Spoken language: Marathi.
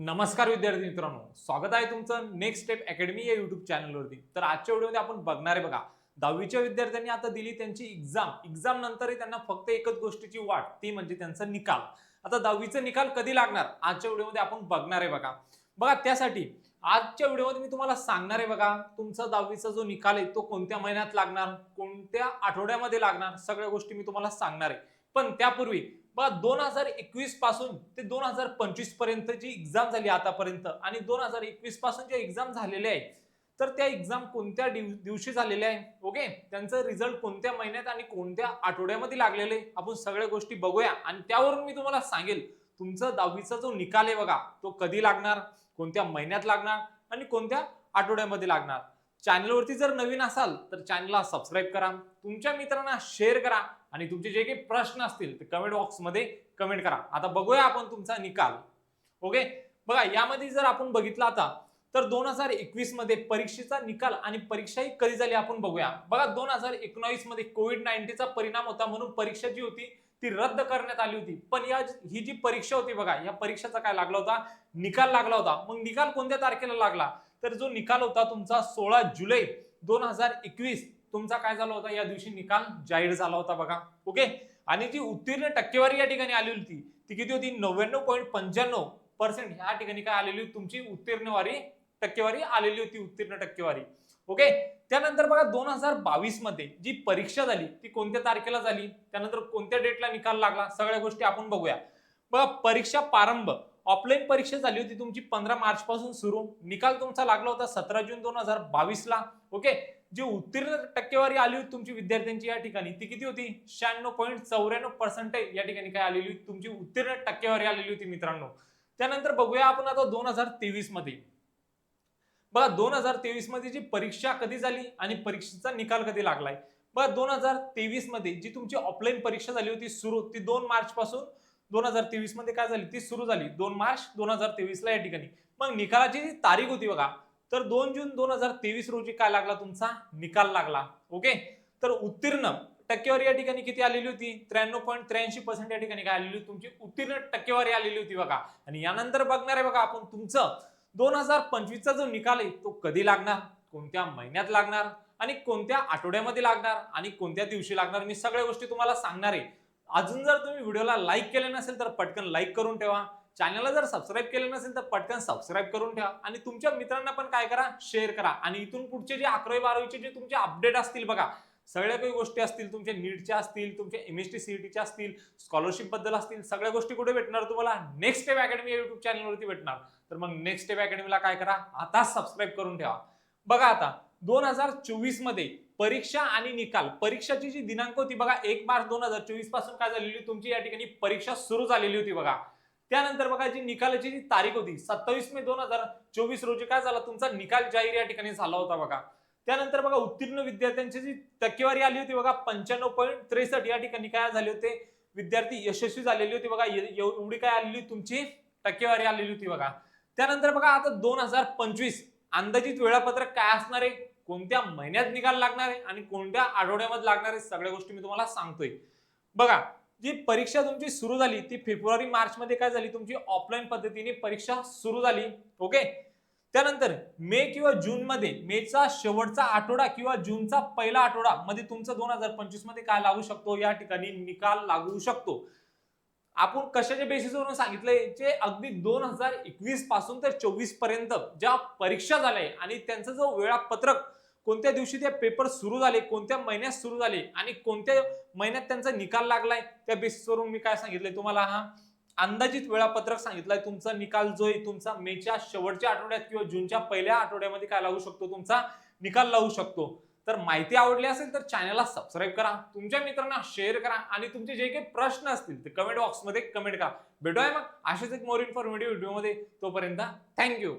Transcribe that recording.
नमस्कार विद्यार्थी मित्रांनो. स्वागत आहे तुमचं नेक्स्ट स्टेप अकॅडमी या युट्यूब चॅनलवरती तर आजच्या व्हिडिओमध्ये आपण बघणार आहे बघा दहावीच्या विद्यार्थ्यांनी आता दिली त्यांची एक्झाम एक्झाम नंतरही त्यांना फक्त एकच गोष्टीची वाट ती म्हणजे त्यांचा निकाल. आता दहावीचा निकाल कधी लागणार? आजच्या व्हिडिओमध्ये आपण बघणार आहे बघा. बघा त्यासाठी आजच्या व्हिडिओमध्ये मी तुम्हाला सांगणार आहे बघा तुमचा दहावीचा जो निकाल आहे तो कोणत्या महिन्यात लागणार? कोणत्या आठवड्यामध्ये लागणार? सगळ्या गोष्टी मी तुम्हाला सांगणार आहे. पण त्यापूर्वी दोन हजार एकवीसपासून ते दोन हजार पंचवीसपर्यंत जी एक्झाम झाली आतापर्यंत. आणि दोन हजार एकवीसपासून ज्या एक्झाम झालेल्या आहे तर त्या एक्झाम कोणत्या दिवशी झालेल्या आहे ओके त्यांचं रिझल्ट कोणत्या महिन्यात आणि कोणत्या आठवड्यामध्ये लागलेले आपण सगळ्या गोष्टी बघूया. आणि त्यावरून मी तुम्हाला सांगेल तुमचा दहावीचा जो निकाल आहे बघा तो कधी लागणार? कोणत्या महिन्यात लागणार? आणि कोणत्या आठवड्यामध्ये लागणार? चॅनलवरती जर नवीन असाल तर चॅनलला सबस्क्राईब करा. तुमच्या मित्रांना शेअर करा. आणि तुमचे जे काही प्रश्न असतील ते कमेंट बॉक्समध्ये कमेंट करा. आता बघूया आपण तुमचा निकाल. ओके बघा यामध्ये जर आपण बघितलं आता तर दोन हजार एकवीसमध्ये परीक्षेचा निकाल आणि परीक्षाही कधी झाली आपण बघूया. बघा दोन हजार एकोणावीसमध्ये कोविड नाईन्टीनचा परिणाम होता म्हणून परीक्षा जी होती ती रद्द करण्यात आली होती. पण या ही जी परीक्षा होती बघा या परीक्षेचा काय लागला होता? निकाल लागला होता. मग निकाल कोणत्या तारखेला लागला? तर जो निकाल होता तुमचा सोळा जुलै दोन हजार एकवीस तुमचा काय झाला होता? या दिवशी निकाल जाहीर झाला होता बघा. ओके? आणि जी उत्तीर्ण टक्केवारी या ठिकाणी आली होती ती किती होती? नव्याण्णव पॉईंट पंच्याण्णव पर्सेंट ह्या ठिकाणी काय आलेली होती? तुमची उत्तीर्णवारी टक्केवारी आलेली होती उत्तीर्ण टक्केवारी. ओके? त्यानंतर बघा दोन हजार बावीसमध्ये जी परीक्षा झाली ती कोणत्या तारखेला झाली? त्यानंतर कोणत्या डेटला निकाल लागला? सगळ्या गोष्टी आपण बघूया. बघा परीक्षा प्रारंभ. ऑफलाईन परीक्षा झाली होती तुमची पंधरा मार्च पासून सुरू. निकाल तुमचा लागला होता सतरा जून दोन हजार बावीस ला ओके? जी उत्तीर्ण टक्केवारी आली होती तुमची विद्यार्थ्यांची या ठिकाणी ती किती होती? शहाण्णव पॉईंट चौऱ्याण्णव पर्सेंटेज या ठिकाणी काय आलेली होती? तुमची उत्तीर्ण टक्केवारी आलेली होती मित्रांनो. त्यानंतर बघूया आपण आता दोन हजार तेवीसमध्ये बघा दोन हजार तेवीसमध्ये जी परीक्षा कधी झाली आणि परीक्षेचा निकाल कधी लागलाय? बघा दोन हजार तेवीसमध्ये जी तुमची ऑफलाईन परीक्षा झाली होती सुरू ती दोन मार्च पासून दोन हजार तेवीसमध्ये काय झाली? ती सुरू झाली. दोन मार्च दोन हजार तेवीस ला या ठिकाणी. मग निकालाची जी तारीख होती बघा. तर दोन जून दोन हजार तेवीस रोजी काय लागला तुमचा? निकाल लागला. ओके? तर उत्तीर्ण टक्केवारी या ठिकाणी किती आलेली होती? त्र्याण्णव पॉईंट त्र्याऐंशी पर्सेंट या ठिकाणी काय आलेली होती? तुमची उत्तीर्ण टक्केवारी आलेली होती बघा. आणि यानंतर बघणार आहे बघा आपण तुमचं. दोन हजार पंचवीसचा जो निकाल आहे तो कधी लागणार? कोणत्या महिन्यात लागणार? आणि कोणत्या आठवड्यामध्ये लागणार? आणि कोणत्या दिवशी लागणार? मी सगळ्या गोष्टी तुम्हाला सांगणार आहे. अजून जर तुम्ही व्हिडिओला लाईक केले नसेल तर पटकन लाईक करून ठेवा. चॅनलला जर सबस्क्राईब केले नसेल तर पटकन सबस्क्राईब करून ठेवा. आणि तुमच्या मित्रांना पण काय करा शेअर करा. आणि इथून पुढचे जे अकरावी बारावीचे जे तुमचे अपडेट असतील बघा सगळ्या काही गोष्टी असतील तुमच्या नीटच्या असतील तुमच्या एम एस टी सी टीच्या असतील स्कॉलरशिपबद्दल असतील सगळ्या गोष्टी कुठे भेटणार तुम्हाला? नेक्स्ट स्टेप अकॅडमी युट्यूब चॅनलवरती भेटणार. तर मग नेक्स्ट स्टेप अकॅडमीला काय करा आता सबस्क्राईब करून ठेवा. बघा आता दोन हजार चोवीसमध्ये परीक्षा आणि निकाल. परीक्षाची जी दिनांक होती बघा एक मार्च दोन हजार चोवीसपासून काय झालेली तुमची? या ठिकाणी परीक्षा सुरू झालेली होती बघा. त्यानंतर बघा जी निकालाची जी तारीख होती सत्तावीस मे दोन हजार चोवीस रोजी काय झाला? तुमचा निकाल जाहीर या ठिकाणी झाला होता बघा. त्यानंतर बघा उत्तीर्ण विद्यार्थ्यांची जी टक्केवारी आली होती बघा पंच्याण्णव पॉईंट त्रेसष्ट. या ठिकाणी काय झाले होते? विद्यार्थी यशस्वी झालेली होती बघा. एवढी काय आलेली तुमची टक्केवारी आलेली होती बघा. त्यानंतर बघा आता दोन हजार पंचवीस अंदाजित वेळापत्रक काय असणार आहे? कोणत्या महिन्यात निकाल लागणार आहे आणि कोणत्या आठवड्यामध्ये लागणार आहे सगळ्या गोष्टी मी तुम्हाला सांगतोय. बघा जी परीक्षा तुमची सुरू झाली ती फेब्रुवारी मार्च मध्ये काय झाली? तुमची ऑफलाईन पद्धतीने परीक्षा सुरू झाली ओके त्यानंतर मे किंवा जून मध्ये मेचा शेवटचा आठवडा किंवा जूनचा पहिला आठवडा मध्ये तुमचा दोन हजार पंचवीसमध्ये काय लागू शकतो? या ठिकाणी निकाल लागू शकतो. आपण कशाच्या बेसिसवरून सांगितलंय? जे अगदी दोन हजार एकवीसपासून तर चोवीसपर्यंत ज्या परीक्षा झाल्या आणि त्यांचं जो वेळापत्रक कोणत्या दिवशी ते पेपर सुरू झाले कोणत्या महिन्यात सुरू झाले आणि कोणत्या महिन्यात त्यांचा निकाल लागलाय त्या बेसिसवरून मी काय सांगितलंय तुम्हाला हा अंदाजित वेळापत्रक सांगितलंय. तुमचा निकाल जो आहे तुमचा मेच्या शेवटच्या आठवड्यात किंवा जूनच्या पहिल्या आठवड्यामध्ये काय लागू शकतो तुमचा निकाल लावू शकतो. तर माहिती आवडली असेल तर चॅनलला सबस्क्राईब करा तुमच्या मित्रांना शेअर करा आणि तुमचे जे काही प्रश्न असतील ते कमेंट बॉक्समध्ये कमेंट करा. भेटूया मग असेच एक मोर इन्फॉर्मेटिव्ह व्हिडिओमध्ये तोपर्यंत थँक्यू